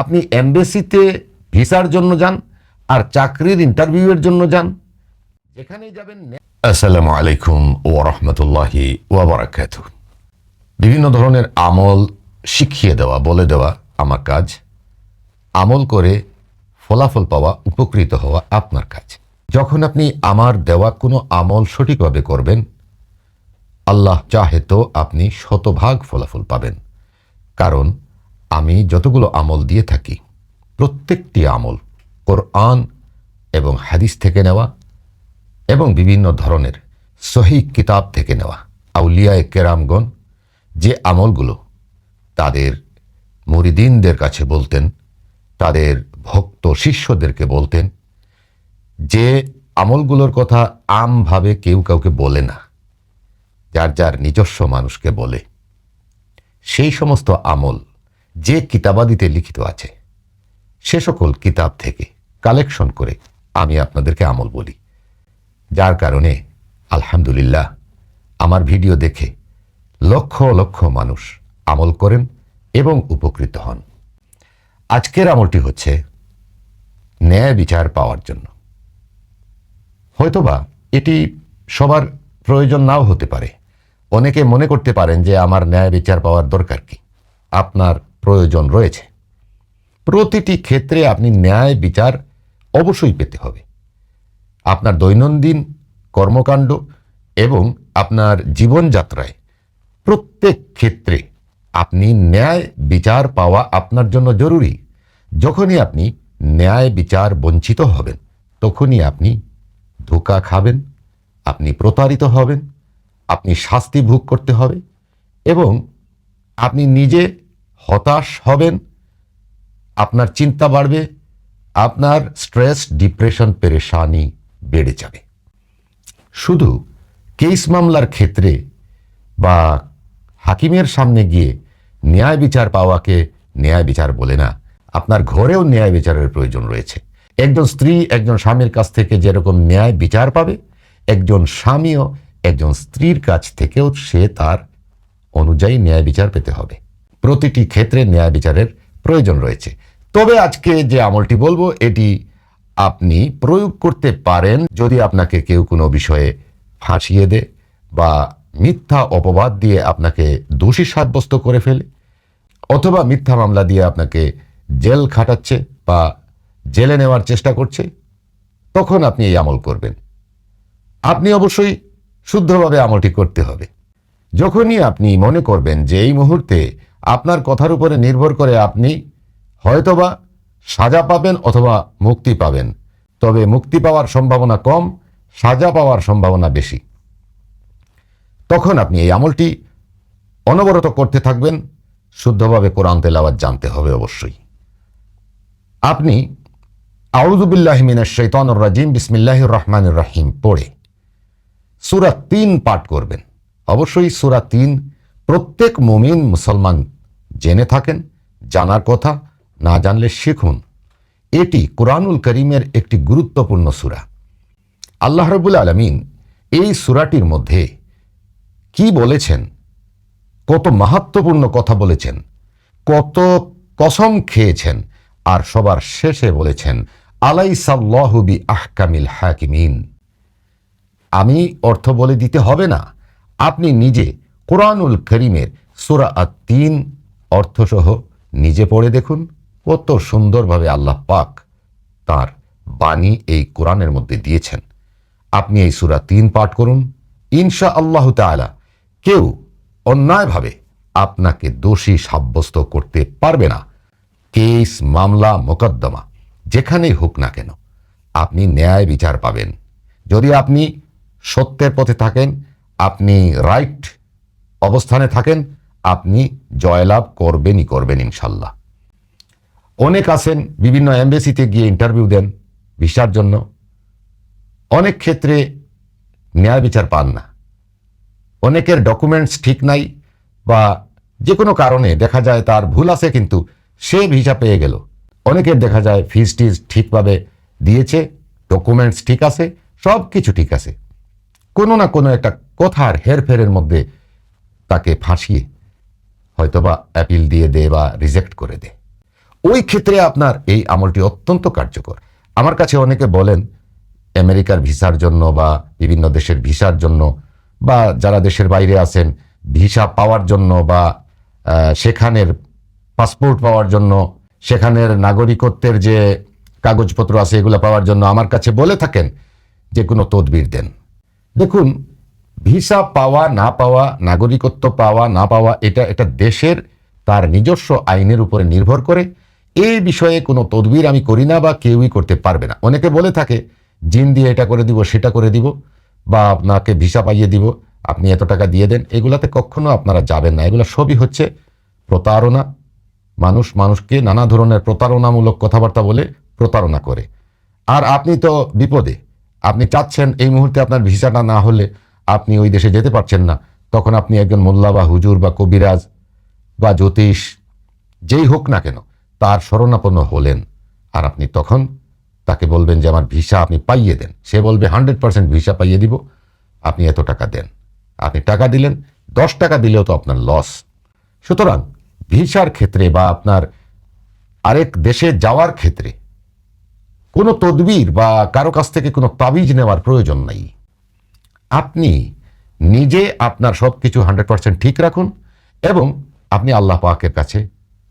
আপনি এমবেসিতে ভিসার জন্য যান আর চাকরির ইন্টারভিউয়ের জন্য যান। যেখানেই যাবেন আসসালামু আলাইকুম ও রহমতুল্লাহি ওয়াবারাকাত বিভিন্ন ধরনের আমল শিখিয়ে দেওয়া, বলে দেওয়া আমার কাজ। আমল করে ফলাফল পাওয়া, উপকৃত হওয়া আপনার কাজ। যখন আপনি আমার দেওয়া কোনো আমল সঠিকভাবে করবেন, আল্লাহ চাহে তো আপনি শতভাগ ফলাফল পাবেন। কারণ আমি যতগুলো আমল দিয়ে থাকি, প্রত্যেকটি আমল কোরআন এবং হাদিস থেকে নেওয়া এবং বিভিন্ন ধরনের সহি কিতাব থেকে নেওয়া। আউলিয়ায় কেরামগণ যে আমলগুলো তাদের মুরিদিনদের কাছে বলতেন, তাদের ভক্ত শিষ্যদেরকে বলতেন, যে আমলগুলোর কথা আমভাবে কেউ কাউকে বলে না, যার যার নিজস্ব মানুষকে বলে। সেই সমস্ত আমল যে কিতাবাদিতে লিখিত আছে, সে সকল কিতাব থেকে কালেকশন করে আমি আপনাদেরকে আমল বলি। যার কারণে, আলহামদুলিল্লাহ, আমার ভিডিও দেখে লক্ষ লক্ষ মানুষ আমল করেন এবং উপকৃত হন। আজকের আমলটি হচ্ছে ন্যায় বিচার পাওয়ার জন্য। হয়তোবা এটি সবার প্রয়োজন নাও হতে পারে। অনেকে মনে করতে পারেন যে আমার ন্যায় বিচার পাওয়ার দরকার কি? আপনার প্রয়োজন রয়েছে। প্রতিটি ক্ষেত্রে আপনি ন্যায় বিচার অবশ্যই পেতে হবে। আপনার দৈনন্দিন কর্মকাণ্ড এবং আপনার জীবনযাত্রায় প্রত্যেক ক্ষেত্রে আপনি ন্যায় বিচার পাওয়া আপনার জন্য জরুরি। যখনই আপনি ন্যায় বিচার বঞ্চিত হবেন, তখনই আপনি ধোকা খাবেন, আপনি প্রতারিত হবেন, আপনি শাস্তি ভোগ করতে হবে এবং আপনি নিজে হতাশ হবেন, আপনার চিন্তা বাড়বে, আপনার স্ট্রেস, ডিপ্রেশন, পেরেশানি বেড়ে যাবে। শুধু কেস মামলার ক্ষেত্রে বা হাকিমের সামনে গিয়ে ন্যায় বিচার পাওয়াকে ন্যায় বিচার বলে না, আপনার ঘরেও ন্যায় বিচারের প্রয়োজন রয়েছে। একজন স্ত্রী, একজন স্বামীর কাছ থেকে যেরকম ন্যায় বিচার পাবে, একজন স্বামীও একজন স্ত্রীর কাছ থেকেও সে তার অনুযায়ী ন্যায় বিচার পেতে হবে। প্রতিটি ক্ষেত্রে ন্যায় বিচারের প্রয়োজন রয়েছে। তবে আজকে যে আমলটি বলব, এটি আপনি প্রয়োগ করতে পারেন যদি আপনাকে কেউ কোনো বিষয়ে ফাঁসিয়ে দে বা মিথ্যা অপবাদ দিয়ে আপনাকে দোষী সাব্যস্ত করে ফেলে, অথবা মিথ্যা মামলা দিয়ে আপনাকে জেল খাটাচ্ছে বা জেলে নেওয়ার চেষ্টা করছে, তখন আপনি এই আমল করবেন। আপনি অবশ্যই শুদ্ধভাবে আমলটি করতে হবে। যখনই আপনি মনে করবেন যে এই মুহূর্তে আপনার কথার উপরে নির্ভর করে আপনি হয়তোবা সাজা পাবেন অথবা মুক্তি পাবেন। তবে মুক্তি পাওয়ার সম্ভাবনা কম, সাজা পাওয়ার সম্ভাবনা বেশি। তখন আপনি এই আমলটি অনবরত করতে থাকবেন, শুদ্ধভাবে কোরআন তেলাওয়াত জানতে হবে অবশ্যই। আপনি আউজুবিল্লাহ মিনাশ শৈতানুর রাজিম বিসমিল্লাহ রহমান রাহিম পড়ে সুরা তিন পাঠ করবেন। অবশ্যই সুরা তিন প্রত্যেক মুমিন মুসলমান জেনে থাকেন, জানার কথা, না জানলে শিখুন। এটি কোরআনুল করিমের একটি গুরুত্বপূর্ণ সুরা। আল্লাহ রবুল আলমিন এই সুরাটির মধ্যে কি বলেছেন? কত মাহাত্মপূর্ণ কথা বলেছেন। কত কসম খেয়েছেন। আর সবার শেষে বলেছেন আলাই সাল্লাহবি আহকামিল হাকিমিন। আমি অর্থ বলে দিতে হবে না। আপনি নিজে কোরআনুল করিমের সুরা আত তিন অর্থসহ নিজে পড়ে দেখুন। কত সুন্দরভাবে আল্লাহ পাক তার বাণী এই কোরআনের মধ্যে দিয়েছেন। আপনি এই সুরা তিন পাঠ করুন। ইনশা আল্লাহ তালা কেউ অন্যায়ভাবে আপনাকে দোষী সাব্যস্ত করতে পারবে না। কেস, মামলা, মোকদ্দমা, যেখানেই হোক না কেন, আপনি ন্যায় বিচার পাবেন। যদি আপনি সত্যের পথে থাকেন, আপনি রাইট অবস্থানে থাকেন, আপনি জয়লাভ করবেনই করবেন ইনশাল্লাহ। অনেক আছেন, বিভিন্ন এমবেসিতে গিয়ে ইন্টারভিউ দেন ভিসার জন্য। অনেক ক্ষেত্রে ন্যায় বিচার পান না। অনেকের ডকুমেন্টস ঠিক নাই বা যে কোনো কারণে দেখা যায় তার ভুল আছে কিন্তু সে ভিসা পেয়ে গেল। অনেকের দেখা যায় ফিস টিজ ঠিকভাবে দিয়েছে ডকুমেন্টস ঠিক আছে সব কিছু ঠিক আছে। কোনো না কোনো একটা কথার হেরফেরের মধ্যে তাকে ফাঁসিয়ে, হয়তোবা অ্যাপিল দিয়ে দে বা রিজেক্ট করে দে। ওই ক্ষেত্রে আপনার এই আমলটি অত্যন্ত কার্যকর। আমার কাছে অনেকে বলেন, আমেরিকার ভিসার জন্য বা বিভিন্ন দেশের ভিসার জন্য বা যারা দেশের বাইরে আছেন, ভিসা পাওয়ার জন্য বা সেখানের পাসপোর্ট পাওয়ার জন্য, সেখানের নাগরিকত্বের যে কাগজপত্র আছে এগুলো পাওয়ার জন্য আমার কাছে বলে থাকেন যে কোনো তদবির দেন। দেখুন ভিসা পাওয়া, না পাওয়া, নাগরিকত্ব পাওয়া, না পাওয়া, এটা একটা দেশের তার নিজস্ব আইনের উপরে নির্ভর করে। এই বিষয়ে কোনো তদবির আমি করি না বা কেউই করতে পারবে না। অনেকে বলে থাকে, জিন দিয়ে এটা করে দিব, সেটা করে দিব, বা আপনাকে ভিসা পাইয়ে দিব, আপনি এত টাকা দিয়ে দেন, এগুলাতে কখনো আপনারা যাবেন না। এগুলো সবই হচ্ছে প্রতারণা। মানুষ মানুষকে নানা ধরনের প্রতারণামূলক কথাবার্তা বলে প্রতারণা করে। আর আপনি তো বিপদে। আপনি চাচ্ছেন এই মুহূর্তে আপনার ভিসাটা না হলে আপনি ওই দেশে যেতে পারছেন না, তখন আপনি একজন মোল্লা বা হুজুর বা কবিরাজ বা জ্যোতিষ, যেই হোক না কেন, তার শরণাপন্ন হলেন। আর আপনি তখন তাকে বলবেন যে, আমার ভিসা আপনি পাইয়ে দেন। সে বলবে, হান্ড্রেড পার্সেন্ট ভিসা পাইয়ে দিব। আপনি এত টাকা দেন। আপনি টাকা দিলেন, দশ টাকা দিলেও তো আপনার লস। সুতরাং ভিসার ক্ষেত্রে বা আপনার আরেক দেশে যাওয়ার ক্ষেত্রে কোনো তদবির বা কারও কাছ থেকে কোনো তাবিজ নেওয়ার প্রয়োজন নাই। আপনি নিজে আপনার সব কিছু হান্ড্রেড পার্সেন্ট ঠিক রাখুন এবং আপনি আল্লাহ পাকের কাছে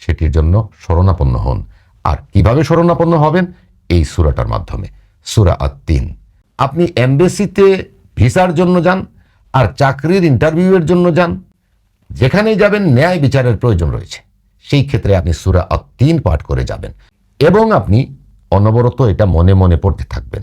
সেটির জন্য শরণাপন্ন হন। আর কীভাবে শরণাপন্ন হবেন? এই সুরাটার মাধ্যমে। সুরা আত্মিন আপনি এমবেসিতে ভিসার জন্য যান আর চাকরির ইন্টারভিউয়ের জন্য যান। যেখানেই যাবেন ন্যায় বিচারের প্রয়োজন রয়েছে। সেই ক্ষেত্রে আপনি সুরা আত্মিন পাঠ করে যাবেন। এবং আপনি অনবরত এটা মনে মনে পড়তে থাকবেন।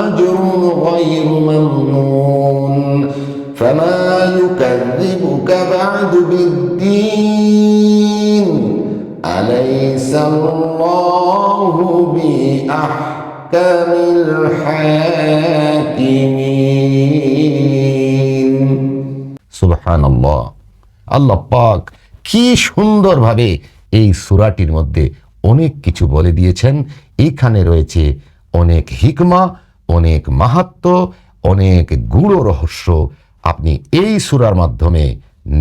أجر غير ممنون فما يكذبك بعد بالدين أليس الله بأحكم الحاكمين সুবহান আল্লাহ আল্লাহ পাক কি সুন্দরভাবে এই সুরাটির মধ্যে অনেক কিছু বলে দিয়েছেন এখানে রয়েছে অনেক হিকমা অনেক মাহাত্ম, অনেক গূঢ় রহস্য আপনি এই সুরার মাধ্যমে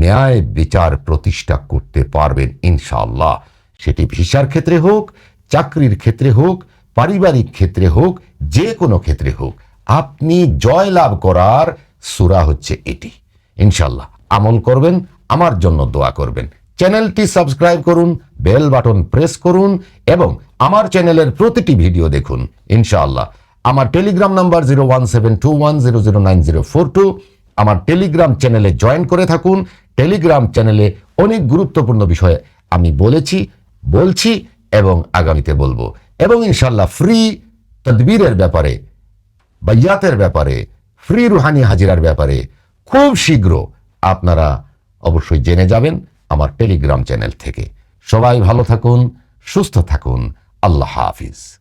ন্যায় বিচার প্রতিষ্ঠা করতে পারবেন ইনশাআল্লাহ। সেটি ভিসার ক্ষেত্রে হোক, চাকরির ক্ষেত্রে হোক, পারিবারিক ক্ষেত্রে হোক, যে কোনো ক্ষেত্রে হোক, আপনি জয় লাভ করার সুরা হচ্ছে এটি। ইনশাল্লাহ আমল করবেন, আমার জন্য দোয়া করবেন। চ্যানেলটি সাবস্ক্রাইব করুন, বেল বাটন প্রেস করুন এবং আমার চ্যানেলের প্রতিটি ভিডিও দেখুন। ইনশাআল্লাহ আমার Telegram number zero one seven two one zero zero nine zero four two আমার টেলিগ্রাম চ্যানেলে জয়েন করে থাকুন। টেলিগ্রাম চ্যানেলে অনেক গুরুত্বপূর্ণ বিষয়ে আমি বলেছি, বলছি এবং আগামীতে বলব। এবং ইনশাল্লাহ ফ্রি তদবিরের ব্যাপারে, বাইয়াতের ব্যাপারে ফ্রি রুহানি হাজিরার ব্যাপারে খুব শীঘ্র আপনারা অবশ্যই জেনে যাবেন আমার টেলিগ্রাম চ্যানেল থেকে। সবাই ভালো থাকুন, সুস্থ থাকুন। আল্লাহ হাফিজ।